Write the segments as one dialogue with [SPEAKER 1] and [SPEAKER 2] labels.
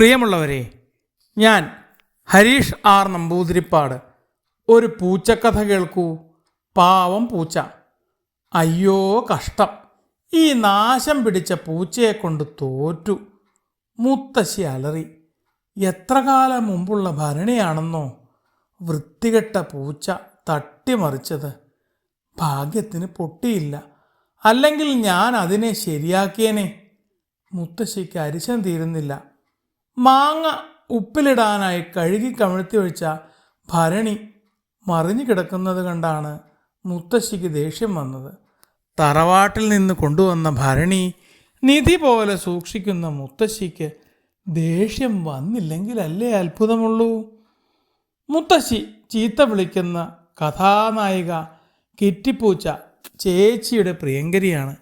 [SPEAKER 1] പ്രിയമുള്ളവരെ ഞാൻ ഹരീഷ് ആർ നമ്പൂതിരിപ്പാട്. ഒരു പൂച്ചക്കഥ കേൾക്കൂ. പാവം പൂച്ച. അയ്യോ കഷ്ടം. ഈ നാശം പിടിച്ച പൂച്ചയെ കൊണ്ട് തോറ്റു. മുത്തശ്ശി അലറി. എത്ര കാലം മുമ്പുള്ള ഭരണിയാണെന്നോ? വൃത്തികെട്ട പൂച്ച തട്ടിമറിച്ചത്. ഭാഗ്യത്തിന് പൊട്ടിയില്ല. അല്ലെങ്കിൽ ഞാൻ അതിനെ ശരിയാക്കിയേനെ. മുത്തശ്ശിക്ക് അരിശം തീരുന്നില്ല. മാങ്ങ ഉപ്പിലിടാനായി കഴുകി കമിഴ്ത്തി വെച്ച ഭരണി മറിഞ്ഞു കിടക്കുന്നത് കണ്ടാണ് മുത്തശ്ശിക്ക് ദേഷ്യം വന്നത്. തറവാട്ടിൽ നിന്ന് കൊണ്ടുവന്ന ഭരണി നിധി പോലെ സൂക്ഷിക്കുന്ന മുത്തശ്ശിക്ക് ദേഷ്യം വന്നില്ലെങ്കിലല്ലേ അത്ഭുതമുള്ളൂ? മുത്തശ്ശി ചീത്ത വിളിക്കുന്ന കഥാനായിക കിറ്റിപ്പൂച്ച ചേച്ചിയുടെ പ്രിയങ്കരിയാണ്.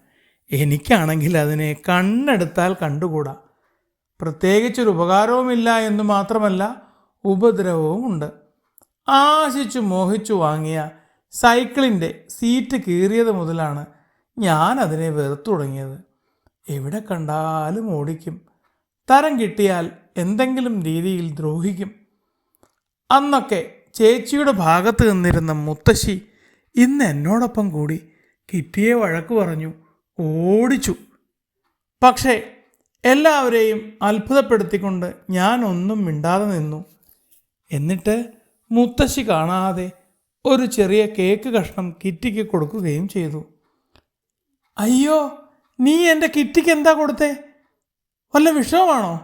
[SPEAKER 1] എനിക്കാണെങ്കിൽ അതിനെ കണ്ണെടുത്താൽ കണ്ടുകൂടാ. പ്രത്യേകിച്ചൊരു ഉപകാരവുമില്ല എന്ന് മാത്രമല്ല ഉപദ്രവവും ഉണ്ട് ആശിച്ചു മോഹിച്ചു വാങ്ങിയ സൈക്കിളിന്റെ സീറ്റ് കീറിയത് മുതലാണ് ഞാൻ അതിനെ വെറുത്തു തുടങ്ങിയത്. എവിടെ കണ്ടാലും ഓടിക്കും. തരം കിട്ടിയാൽ എന്തെങ്കിലും രീതിയിൽ ദ്രോഹിക്കും. അന്നൊക്കെ ചേച്ചിയുടെ ഭാഗത്ത് നിന്നിരുന്ന മുത്തശ്ശി ഇന്ന് എന്നോടൊപ്പം കൂടി കിറ്റിയെ വഴക്ക് പറഞ്ഞു ഓടിച്ചു. പക്ഷേ എല്ലാവരെയും അത്ഭുതപ്പെടുത്തിക്കൊണ്ട് ഞാനൊന്നും മിണ്ടാതെ നിന്നു. എന്നിട്ട് മുത്തശ്ശി കാണാതെ ഒരു ചെറിയ കേക്ക് കഷ്ണം കിറ്റിക്ക് കൊടുക്കുകയും ചെയ്തു. അയ്യോ നീ എന്റെ കിറ്റിക്ക് എന്താ കൊടുത്തേ? വല്ല വിഷമമാണോ?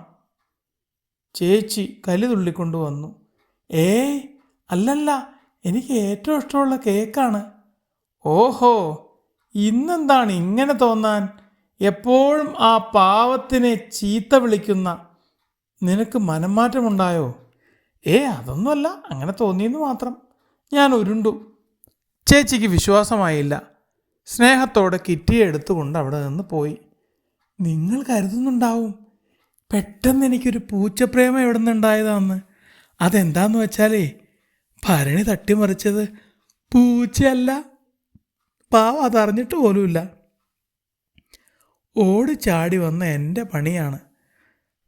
[SPEAKER 1] ചേച്ചി കലി തുള്ളിക്കൊണ്ട് വന്നു. ഏയ് അല്ലല്ല എനിക്ക് ഏറ്റവും ഇഷ്ടമുള്ള കേക്കാണ്. ഓഹോ ഇന്നെന്താണ് ഇങ്ങനെ തോന്നാൻ? എപ്പോഴും ആ പാവത്തിനെ ചീത്ത വിളിക്കുന്ന നിനക്ക് മനംമാറ്റമുണ്ടായോ? ഏ അതൊന്നുമല്ല. അങ്ങനെ തോന്നിയെന്ന് മാത്രം. ഞാൻ ഉരുണ്ടു. ചേച്ചിക്ക് വിശ്വാസമായില്ല. സ്നേഹത്തോടെ കിറ്റിയെ എടുത്തുകൊണ്ട് അവിടെ നിന്ന് പോയി. നിങ്ങൾ കരുതുന്നുണ്ടാവും. പെട്ടെന്ന് എനിക്കൊരു പൂച്ചപ്രേമം എവിടെ നിന്നുണ്ടായതാന്ന് അതെന്താന്ന് വെച്ചാലേ ഭരണി തട്ടിമറിച്ചത് പൂച്ചയല്ല. പാവ അതറിഞ്ഞിട്ട് പോലുമില്ല. ഓടിച്ചാടി വന്ന എന്റെ പണിയാണ്.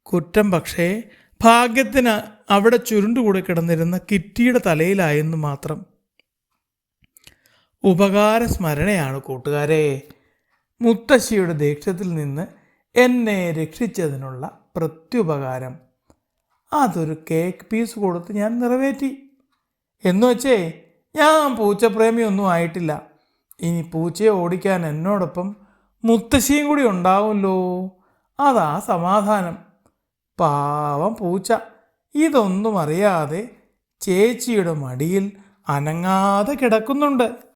[SPEAKER 1] കുറ്റം പക്ഷേ ഭാഗ്യത്തിന് അവിടെ ചുരുണ്ടുകൂടെ കിടന്നിരുന്ന കിറ്റിയുടെ തലയിലായെന്ന് മാത്രം. ഉപകാര സ്മരണയാണ് കൂട്ടുകാരെ. മുത്തശ്ശിയുടെ ദേഷ്യത്തിൽ നിന്ന് എന്നെ രക്ഷിച്ചതിനുള്ള പ്രത്യുപകാരം. അതൊരു കേക്ക് പീസ് കൊടുത്ത് ഞാൻ നിറവേറ്റി. എന്ന് വെച്ചേ ഞാൻ പൂച്ചപ്രേമിയൊന്നും ആയിട്ടില്ല. ഇനി പൂച്ചയെ ഓടിക്കാൻ എന്നോടൊപ്പം മുത്തശ്ശിയും കൂടി ഉണ്ടാവുമല്ലോ. അതാ സമാധാനം. പാവം പൂച്ച. ഇതൊന്നും അറിയാതെ ചേച്ചിയുടെ മടിയിൽ അനങ്ങാതെ കിടക്കുന്നുണ്ട്.